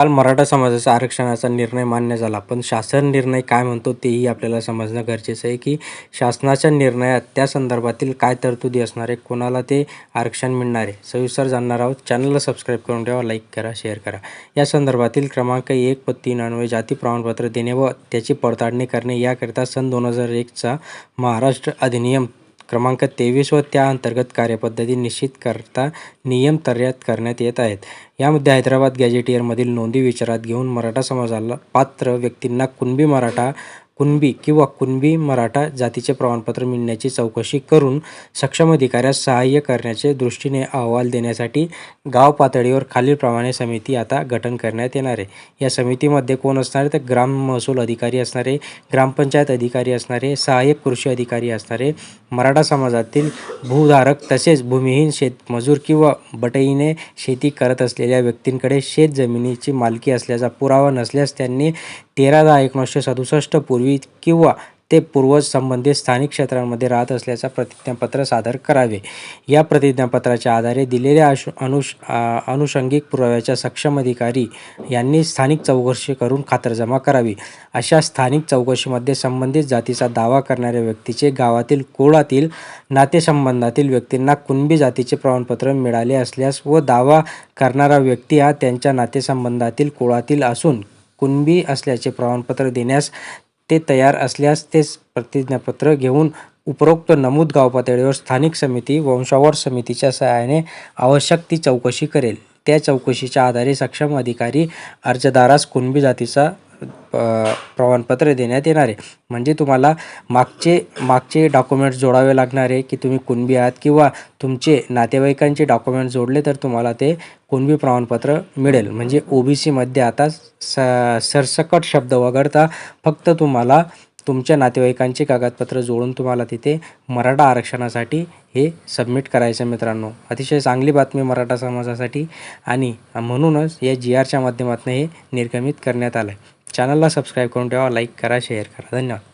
काल मराठा समाजाचा आरक्षणाचा निर्णय मान्य झाला पण शासन निर्णय काय म्हणतो तेही आपल्याला समजणं गरजेचं आहे की शासनाच्या निर्णयात त्या संदर्भातील काय तरतुदी असणार आहे कोणाला ते आरक्षण मिळणार आहे. सविस्तर जाणणार आहोत. चॅनलला सबस्क्राईब करून ठेवा लाईक करा शेअर करा. या संदर्भातील क्रमांक एक व तीन जाती प्रमाणपत्र देणे व त्याची पडताळणी करणे याकरिता सन दोन हजार एकचा महाराष्ट्र अधिनियम क्रमांक तेवीस व त्या अंतर्गत कार्यपद्धती निश्चित करता नियम तयार करण्यात येत आहेत. यामध्ये हैदराबाद गॅजेटियरमधील नोंदी विचारात घेऊन मराठा समाजाला पात्र व्यक्तींना कुणबी मराठा कुणबी किंवा कुणबी मराठा जातीचे प्रमाणपत्र मिळण्याची चौकशी करून सक्षम अधिकाऱ्यास सहाय्य करण्याचे दृष्टीने अहवाल देण्यासाठी गाव पातळीवर खालीलप्रमाणे समिती आता गठन करण्यात येणार आहे. या समितीमध्ये कोण असणार आहे? तर ग्राम महसूल अधिकारी असणारे ग्रामपंचायत अधिकारी असणारे सहाय्यक कृषी अधिकारी असणारे मराठा समाजातील भूधारक तसेच भूमिहीन शेतमजूर किंवा बटईने शेती करत असलेल्या व्यक्तींकडे शेत जमिनीची मालकी असल्याचा पुरावा नसल्यास त्यांनी तेरा दहा एकोणीसशे सदुसष्ट पूर्वी किंवा ते पूर्वज संबंधित स्थानिक क्षेत्रांमध्ये राहत असल्याचा प्रतिज्ञापत्र सादर करावे. या प्रतिज्ञापत्राच्या आधारे दिलेल्या अशु अनुष अनुषंगिक पुराव्याच्या सक्षम अधिकारी यांनी स्थानिक चौकशी करून खातरजमा करावी. अशा स्थानिक चौकशीमध्ये संबंधित जातीचा दावा करणाऱ्या व्यक्तीचे गावातील कुळातील नातेसंबंधातील व्यक्तींना कुणबी जातीचे प्रमाणपत्र मिळाले असल्यास व दावा करणारा व्यक्ती हा त्यांच्या नातेसंबंधातील कुळातील असून कुणबी असल्याचे प्रमाणपत्र देण्यास ते तयार असल्यास ते प्रतिज्ञापत्र घेऊन उपरोक्त नमूद गाव पातळीवर स्थानिक समिती वंशावर समितीच्या सहाय्याने आवश्यक ती चौकशी करेल. त्या चौकशीच्या आधारे सक्षम अधिकारी अर्जदारास कुणबी जातीचा प प्रमाणपत्र देण्यात येणार. आहे म्हणजे तुम्हाला मागचे मागचे डॉक्युमेंट्स जोडावे लागणार आहे की तुम्ही कुणबी आहात किंवा तुमचे नातेवाईकांचे डॉक्युमेंट जोडले तर तुम्हाला ते कुणबी प्रमाणपत्र मिळेल. म्हणजे ओ बी सीमध्ये आता स सरसकट शब्द वगळता फक्त तुम्हाला तुमच्या नातेवाईकांचे कागदपत्र जोडून तुम्हाला तिथे मराठा आरक्षणासाठी हे सबमिट करायचं मित्रांनो. अतिशय चांगली बातमी मराठा समाजासाठी आणि म्हणूनच या जी आरच्या माध्यमातून हे निर्गमित करण्यात आलं आहे चॅनलला सबस्क्राईब करून ठेवा लाईक करा शेअर करा. धन्यवाद.